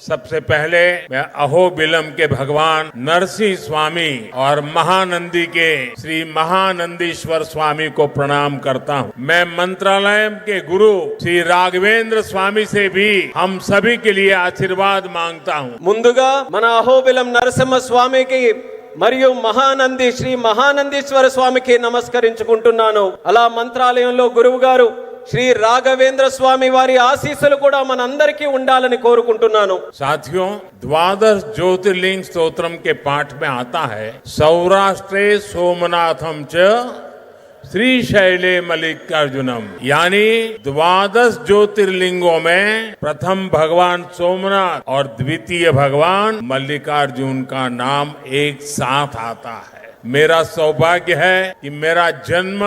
सबसे पहले मैं अहोबिलम के भगवान नरसिंह स्वामी और महानंदी के श्री महानंदीश्वर स्वामी को प्रणाम करता हूँ मैं मंत्रालय के गुरु श्री राघवेंद्र स्वामी से भी हम सभी के लिए आशीर्वाद मांगता हूँ ముందుగా మన అహోబిలం నరసింహ స్వామికి మరియు మహానంది శ్రీ మహానందీశ్వర స్వామికి నమస్కరించుకుంటున్నాను అలా మంత్రాలయంలో గురువు గారు శ్రీ రాఘవేంద్ర స్వామి వారి ఆశీస్సులు కూడా మనందరికీ ఉండాలని కోరుకుంటున్నాను साथियों द्वादश ज्योतिर्लिंग स्तोत्रम के पाठ में आता है सौराष्ट्रे सोमनाथम च श्री शैले मल्लिकार्जुनम यानी द्वादश ज्योतिर्लिंगों में प्रथम भगवान सोमनाथ और द्वितीय भगवान मल्लिकार्जुन का नाम एक साथ आता है मेरा सौभाग्य है कि मेरा जन्म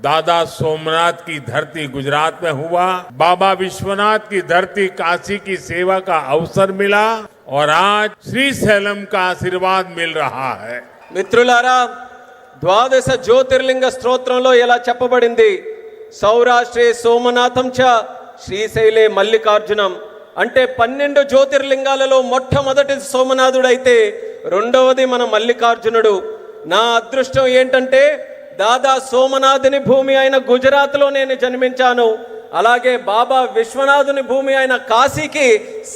दादा सोमनाथ की धरती गुजरात में हुआ बाबा विश्वनाथ की धरती काशी की सेवा का अवसर मिला और आज श्री सैलम का आशीर्वाद मिल रहा है మిత్రులారా ద్వాదశ జ్యోతిర్లింగ స్తోత్రంలో ఇలా చెప్పబడింది సౌరాష్ట్రే సోమనాథం చ శ్రీశైలే మల్లికార్జునం అంటే పన్నెండు జ్యోతిర్లింగాలలో మొట్టమొదటి సోమనాథుడైతే రెండవది మన మల్లికార్జునుడు నా అదృష్టం ఏంటంటే దాదా సోమనాథుని భూమి అయిన గుజరాత్లో నేను జన్మించాను అలాగే బాబా విశ్వనాథుని భూమి అయిన కాశీకి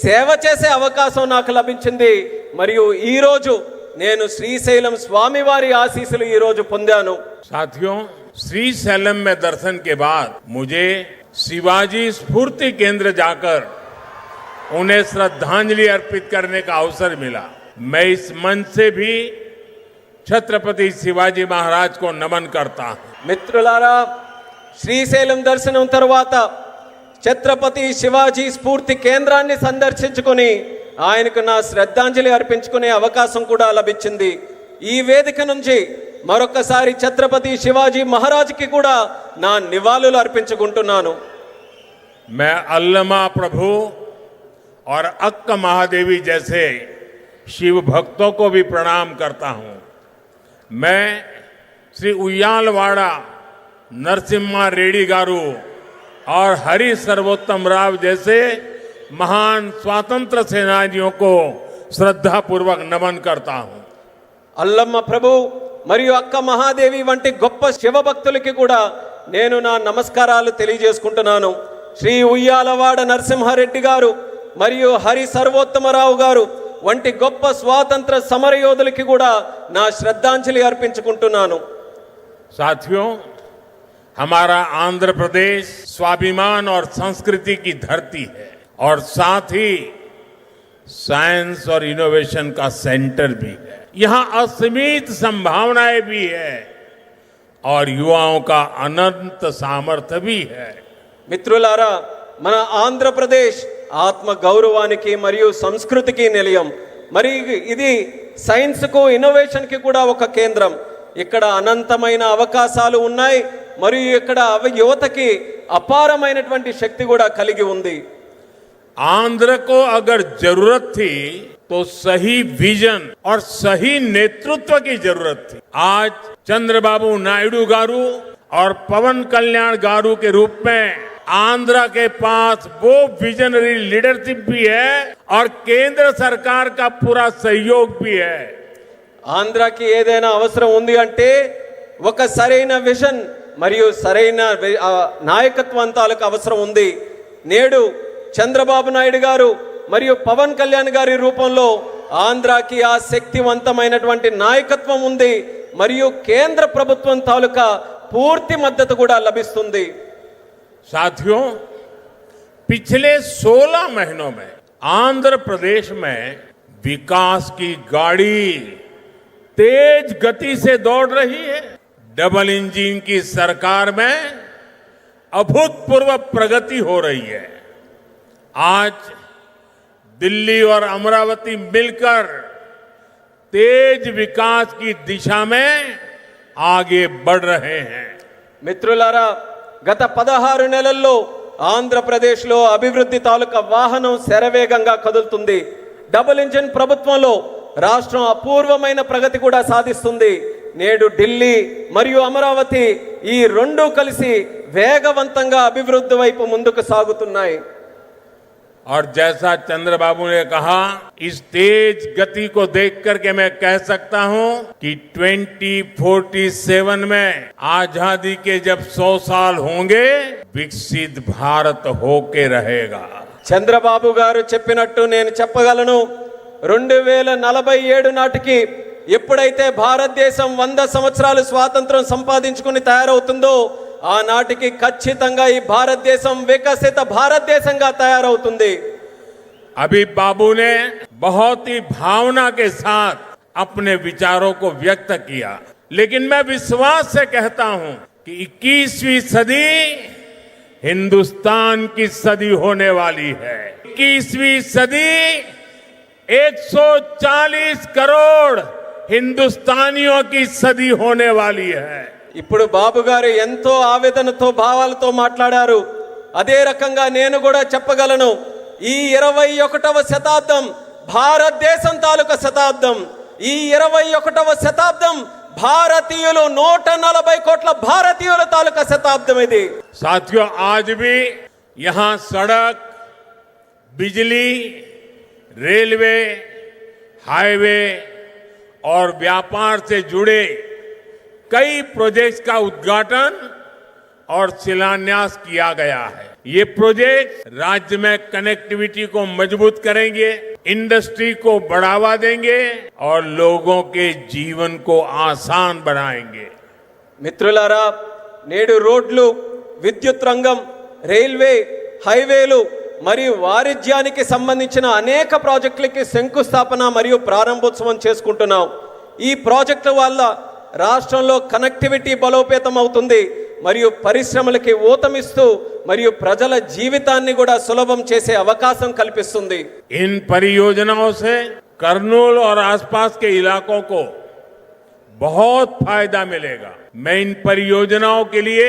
సేవ చేసే అవకాశం నాకు లభించింది మరియు ఈరోజు నేను శ్రీశైలం స్వామివారి ఆశీస్సులు ఈరోజు పొందాను साथियों श्री सैलम में दर्शन के बाद मुझे शिवाजी स्फूर्ति केंद्र जाकर उन्हें श्रद्धांजलि अर्पित करने का अवसर मिला मैं इस मंच से भी छत्रपति शिवाजी महाराज को नमन करता हूं మిత్రులారా శ్రీశైలం దర్శనం తర్వాత ఛత్రపతి శివాజీ స్ఫూర్తి కేంద్రాన్ని సందర్శించుకొని ఆయనకు నా శ్రద్ధాంజలి అర్పించుకునే అవకాశం కూడా లభించింది ఈ వేదిక నుంచి మరొకసారి ఛత్రపతి శివాజీ మహారాజుకి కూడా నా నివాళులు అర్పించుకుంటున్నాను मैं अल्लमा प्रभु और अक्क महादेवी जैसे शिव भक्तों को भी प्रणाम करता हूं మే శ్రీ ఉయ్యాలవాడ నరసింహారెడ్డి గారు ఆర్ హరి सर्वोत्तम राव जैसे महान स्वातंत्र सेनानियों శ్రద్ధాపూర్వక నమన్ కర్తా అల్లమ్మ ప్రభు మరియు అక్క మహాదేవి వంటి గొప్ప శివభక్తులకి కూడా నేను నా నమస్కారాలు తెలియజేసుకుంటున్నాను. శ్రీ ఉయ్యాలవాడ నరసింహారెడ్డి గారు మరియు హరి సర్వోత్తమరావు గారు వంటి గొప్ప స్వాతంత్ర సమరయోధులకి కూడా నా శ్రద్ధాంజలి అర్పించుకుంటున్నాను साथियों हमारा आंध्र प्रदेश स्वाभिमान और संस्कृति की धरती है और साथ ही साइंस और इनोवेशन का सेंटर भी है यहाँ असीमित संभावनाएं भी है और युवाओं का अनंत सामर्थ्य भी है మిత్రులారా మన ఆంధ్రప్రదేశ్ ఆత్మ గౌరవానికి మరియు సంస్కృతికి నిలయం మరి ఇది సైన్స్కు ఇన్నోవేషన్కి కూడా ఒక కేంద్రం ఇక్కడ అనంతమైన అవకాశాలు ఉన్నాయి మరియు ఇక్కడ అవ- యువతకి అపారమైనటువంటి శక్తి కూడా కలిగి ఉంది आंध्र को अगर जरूरत थी तो सही विजन और सही नेतृत्व की जरूरत थी आज चंद्रबाबू नायडू गारू और पवन कल्याण गारू के रूप में आंध्र के पास वो विजनरी लीडरशिप भी है और केंद्र सरकार का पूरा सहयोग भी है ఆంధ్రాకి ఏదైనా అవసరం ఉంది అంటే ఒక సరైన విజన్ మరియు సరైన వి- ఆ నాయకత్వం తాలూకు అవసరం ఉంది నేడు చంద్రబాబు నాయుడు గారు మరియు పవన్ కళ్యాణ్ గారి రూపంలో ఆంధ్రాకి ఆ శక్తివంతమైనటువంటి నాయకత్వం ఉంది మరియు కేంద్ర ప్రభుత్వం తాలూకా పూర్తి మద్దతు కూడా లభిస్తుంది साथियों, पिछले 16 महीनों में आंध्र प्रदेश में विकास की गाड़ी तेज गति से दौड़ रही है। डबल इंजन की सरकार में अभूतपूर्व प्रगति हो रही है। आज दिल्ली और अमरावती मिलकर तेज विकास की दिशा में आगे बढ़ रहे हैं। मित्रुलारा గత పదహారు నెలల్లో ఆంధ్రప్రదేశ్లో అభివృద్ధి తాలూకా వాహనం శరవేగంగా కదులుతుంది. డబుల్ ఇంజిన్ ప్రభుత్వంలో రాష్ట్రం అపూర్వమైన ప్రగతి కూడా సాధిస్తుంది. నేడు ఢిల్లీ మరియు అమరావతి ఈ రెండూ కలిసి వేగవంతంగా అభివృద్ధి వైపు ముందుకు సాగుతున్నాయి. और जैसा चंद्रबाबू ने कहा इस तेज गति को देख करके मैं कह सकता हूं कि 2047 में आजादी के जब 100 साल होंगे विकसित भारत होके रहेगा చంద్రబాబు గారు చెప్పినట్టు నేను చెప్పగలను రెండు వేల నలభై ఏడు నాటికి ఎప్పుడైతే భారతదేశం వంద సంవత్సరాలు స్వాతంత్రం సంపాదించుకుని తయారవుతుందో ఆనాటికి ఖచ్చితంగా ఈ భారతదేశం వికసిత భారతదేశంగా తయారవుతుంది अभी बाबू ने बहुत ही भावना के साथ अपने विचारों को व्यक्त किया लेकिन मैं विश्वास से कहता हूं कि 21वीं सदी हिंदुस्तान की सदी होने वाली है 21वीं सदी 140 करोड़ हिंदुस्तानियों की सदी होने वाली है ఇప్పుడు బాబు గారు ఎంతో ఆవేదనతో భావాలతో మాట్లాడారు అదే రకంగా నేను కూడా చెప్పగలను ఈ ఇరవై ఒకటవ శతాబ్దం భారతదేశం తాలూకా శతాబ్దం ఈ ఇరవై ఒకటవ శతాబ్దం భారతీయులు నూట నలభై కోట్ల భారతీయుల తాలూకా శతాబ్దం ఇది साथियों आज भी यहां सड़क बिजली रेलवे हाईवे और व्यापार से जुड़े कई प्रोजेक्ट्स का उद्घाटन और शिलान्यास किया गया है ये प्रोजेक्ट राज्य में कनेक्टिविटी को मजबूत करेंगे इंडस्ट्री को बढ़ावा देंगे और लोगों के जीवन को आसान बनाएंगे మిత్రులారా నేడు రోడ్లు విద్యుత్ రంగం రైల్వే హైవేలు మరియు వాణిజ్యానికి సంబంధించిన అనేక ప్రాజెక్టులకి శంకుస్థాపన మరియు ప్రారంభోత్సవం చేసుకుంటున్నాం ఈ ప్రాజెక్టుల వల్ల రాష్ట్రంలో కనెక్టివిటీ బలోపేతం అవుతుంది మరియు పరిశ్రమలకి ఊతమిస్తూ మరియు ప్రజల జీవితాన్ని కూడా సులభం చేసే అవకాశం కల్పిస్తుంది इन परियोजनाओं से करनूल और आसपास के इलाकों को बहुत फायदा मिलेगा मैं इन परियोजनाओं के लिए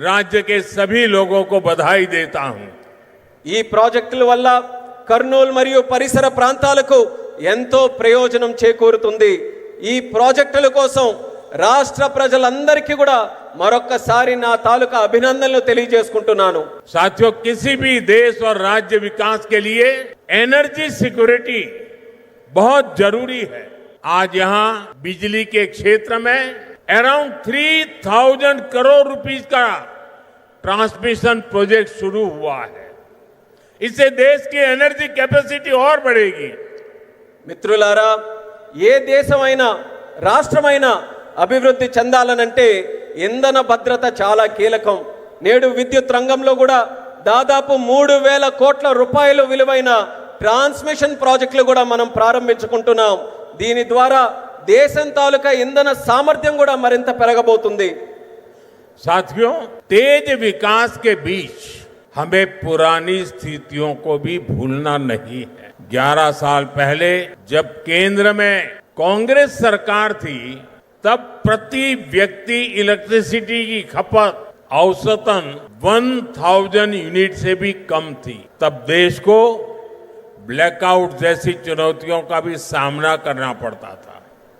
राज्य के सभी लोगों को बधाई देता हूं ఈ ప్రాజెక్టుల వల్ల కర్నూలు మరియు పరిసర ప్రాంతాలకు ఎంతో ప్రయోజనం చేకూరుతుంది ఈ ప్రాజెక్టుల కోసం రాష్ట్ర ప్రజలందరికీ కూడా మరొక్కసారి నా తాలూకా అభినందనలు తెలియజేసుకుంటున్నాను साथियों किसी भी देश और राज्य विकास के लिए एनर्जी सिक्योरिटी बहुत जरूरी है आज यहां बिजली के क्षेत्र में around three thousand crore rupees का ट्रांसमिशन प्रोजेक्ट शुरू हुआ है इससे देश की एनर्जी कैपेसिटी और बढ़ेगी మిత్రులారా ఏ దేశమైనా రాష్ట్రమైనా అభివృద్ధి చెందాలనంటే ఇంధన భద్రత చాలా కీలకం నేడు విద్యుత్ రంగంలో కూడా దాదాపు మూడు వేల కోట్ల రూపాయలు విలువైన ట్రాన్స్మిషన్ ప్రాజెక్టులు కూడా మనం ప్రారంభించుకుంటున్నాం దీని ద్వారా దేశం తాలూకా ఇంధన సామర్థ్యం కూడా మరింత పెరగబోతుంది साथियों तेज विकास के बीच हमें पुरानी स्थितियों को भी भूलना नहीं है 11 साल पहले जब केंद्र में कांग्रेस सरकार थी, तब प्रति व्यक्ति इलेक्ट्रिसिटी की खपत औसतन 1000 यूनिट से भी कम थी। तब देश को ब्लैकआउट जैसी चुनौतियों का भी सामना करना पड़ता था।